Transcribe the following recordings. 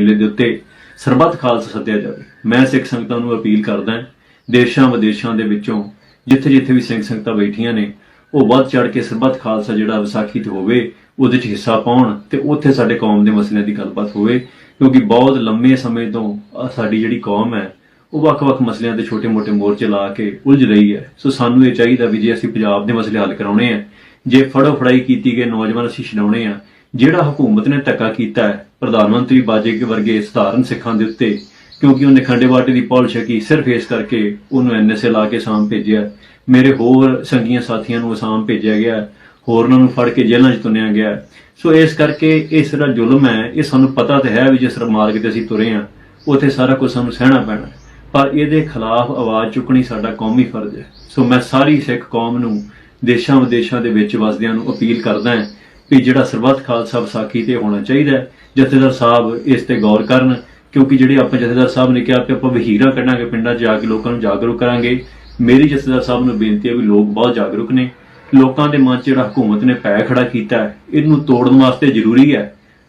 ਮੇਲੇ ਦੇ ਉੱਤੇ ਸਰਬੱਤ ਖਾਲਸਾ ਸੱਦਿਆ ਜਾਵੇ। ਮੈਂ ਸਿੱਖ ਸੰਗਤਾਂ ਨੂੰ ਅਪੀਲ ਕਰਦਾ ਹਾਂ, ਦੇਸ਼ਾਂ ਵਿਦੇਸ਼ਾਂ ਦੇ ਵਿੱਚੋਂ ਜਿੱਥੇ ਜਿੱਥੇ ਵੀ ਸਿੰਘ ਸੰਗਤਾਂ ਬੈਠੀਆਂ ਨੇ, ਉਹ ਵੱਧ ਚੜ ਕੇ ਸਰਬੱਤ ਖਾਲਸਾ ਜਿਹੜਾ ਵਿਸਾਖੀ ਤੇ ਹੋਵੇ, ਉਹਦੇ 'ਚ ਹਿੱਸਾ ਪਾਉਣ ਤੇ ਉੱਥੇ ਸਾਡੇ ਕੌਮ ਦੇ ਮਸਲਿਆਂ ਦੀ ਗੱਲਬਾਤ ਹੋਵੇ, ਕਿਉਂਕਿ ਬਹੁਤ ਲੰਮੇ ਸਮੇਂ ਤੋਂ ਸਾਡੀ ਜਿਹੜੀ ਕੌਮ ਹੈ, ਉਹ ਵੱਖ-ਵੱਖ ਮਸਲਿਆਂ ਤੇ ਛੋਟੇ-ਮੋਟੇ ਮੋਰਚੇ ਲਾ ਕੇ ਉਲਝ ਰਹੀ ਹੈ। ਸੋ ਸਾਨੂੰ ਇਹ ਚਾਹੀਦਾ ਵੀ ਜੇ ਅਸੀਂ ਪੰਜਾਬ ਦੇ ਮਸਲੇ ਹੱਲ ਕਰਾਉਣੇ ਆ ਜੇ ਫੜੋ ਫੜਾਈ ਕੀਤੀ ਗਏ ਨੌਜਵਾਨ ਅਸੀਂ ਛਡਾਉਣੇ ਆ ਜਿਹੜਾ ਹਕੂਮਤ ਨੇ ਧੱਕਾ ਕੀਤਾ ਹੈ, ਪ੍ਰਧਾਨ ਮੰਤਰੀ ਬਾਜੇ ਵਰਗੇ ਸਧਾਰਨ ਸਿੱਖਾਂ ਦੇ ਉੱਤੇ, ਕਿਉਂਕਿ ਉਹਨੇ ਖੰਡੇ ਬਾਟੇ ਦੀ ਪੌਲ ਛਕੀ ਸਿਰਫ ਇਸ ਕਰਕੇ ਉਹਨੂੰ ਐਨਐਸਏ ਲਾ ਕੇ ਅਸਾਮ ਭੇਜਿਆ ਮੇਰੇ ਹੋਰ ਸੰਗੀਆਂ ਸਾਥੀਆਂ ਨੂੰ ਅਸਾਮ ਭੇਜਿਆ ਗਿਆ ਹੋਰਨਾਂ ਨੂੰ ਫੜ ਕੇ ਜੇਲ੍ਹਾਂ 'ਚ ਤੁੰਨਿਆ ਗਿਆ ਸੋ ਇਸ ਕਰਕੇ ਇਸ ਜਿਹੜਾ ਜ਼ੁਲਮ ਹੈ, ਇਹ ਸਾਨੂੰ ਪਤਾ ਤੇ ਹੈ ਵੀ ਜਿਸ ਮਾਰਗ ਤੇ ਅਸੀਂ ਤੁਰੇ ਆ ਉੱਥੇ ਸਾਰਾ ਕੁਝ ਸਾਨੂੰ ਸਹਿਣਾ ਪੈਣਾ ਪਰ ਇਹਦੇ ਖਿਲਾਫ ਆਵਾਜ਼ ਚੁੱਕਣੀ ਸਾਡਾ ਕੌਮੀ ਫਰਜ਼ ਹੈ। ਸੋ ਮੈਂ ਸਾਰੀ ਸਿੱਖ ਕੌਮ ਨੂੰ ਦੇਸ਼ਾਂ ਵਿਦੇਸ਼ਾਂ ਦੇ ਵਿੱਚ ਵਸਦਿਆਂ ਨੂੰ ਅਪੀਲ ਕਰਦਾ ਹਾਂ ਵੀ ਜਿਹੜਾ ਸਰਬੱਤ ਖਾਲਸਾ ਵਿਸਾਖੀ ਤੇ ਹੋਣਾ ਚਾਹੀਦਾ ਹੈ, ਜਥੇਦਾਰ ਸਾਹਿਬ ਇਸ ਤੇ ਗੌਰ ਕਰਨ, ਕਿਉਂਕਿ ਜਿਹੜੇ ਆਪਾਂ ਜਥੇਦਾਰ ਸਾਹਿਬ ਨੇ ਕਿਹਾ ਕਿ ਆਪਾਂ ਵਹੀਰਾਂ ਕੱਢਾਂਗੇ ਪਿੰਡਾਂ 'ਚ ਜਾ ਕੇ ਲੋਕਾਂ ਨੂੰ ਜਾਗਰੂਕ ਕਰਾਂਗੇ, ਮੇਰੀ ਜਥੇਦਾਰ ਸਾਹਿਬ ਨੂੰ ਬੇਨਤੀ ਹੈ ਵੀ ਲੋਕ ਬਹੁਤ ਜਾਗਰੂਕ ਨੇ। ਲੋਕਾਂ ਦੇ ਮਨ 'ਚ ਜਿਹੜਾ ਹਕੂਮਤ ਨੇ ਪੈ ਖੜਾ ਕੀਤਾ ਇਹਨੂੰ ਤੋੜਨ ਵਾਸਤੇ ਜ਼ਰੂਰੀ ਹੈ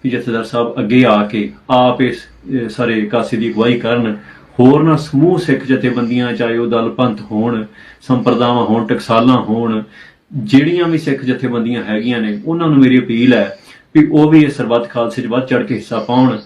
ਕਿ ਜਥੇਦਾਰ ਸਾਹਿਬ ਅੱਗੇ ਆ ਕੇ ਆਪ ਇਸ ਸਾਰੇ ਕਾਸੇ ਦੀ ਅਗਵਾਈ ਕਰਨ। ਹੋਰ ਨਾ ਸਮੂਹ ਸਿੱਖ ਜਥੇਬੰਦੀਆਂ, ਚਾਹੇ ਉਹ ਦਲ ਪੰਥ ਹੋਣ, ਸੰਪਰਦਾਵਾਂ ਹੋਣ, ਟਕਸਾਲਾਂ ਹੋਣ ਜਿਹੜੀਆਂ ਵੀ ਸਿੱਖ ਜਥੇਬੰਦੀਆਂ ਹੈਗੀਆਂ ਨੇ, ਉਹਨਾਂ ਨੂੰ ਮੇਰੀ ਅਪੀਲ ਹੈ ਵੀ ਉਹ ਵੀ ਇਸ ਸਰਬੱਤ ਖਾਲਸੇ 'ਚ ਵੱਧ ਚੜ ਕੇ ਹਿੱਸਾ ਪਾਉਣ।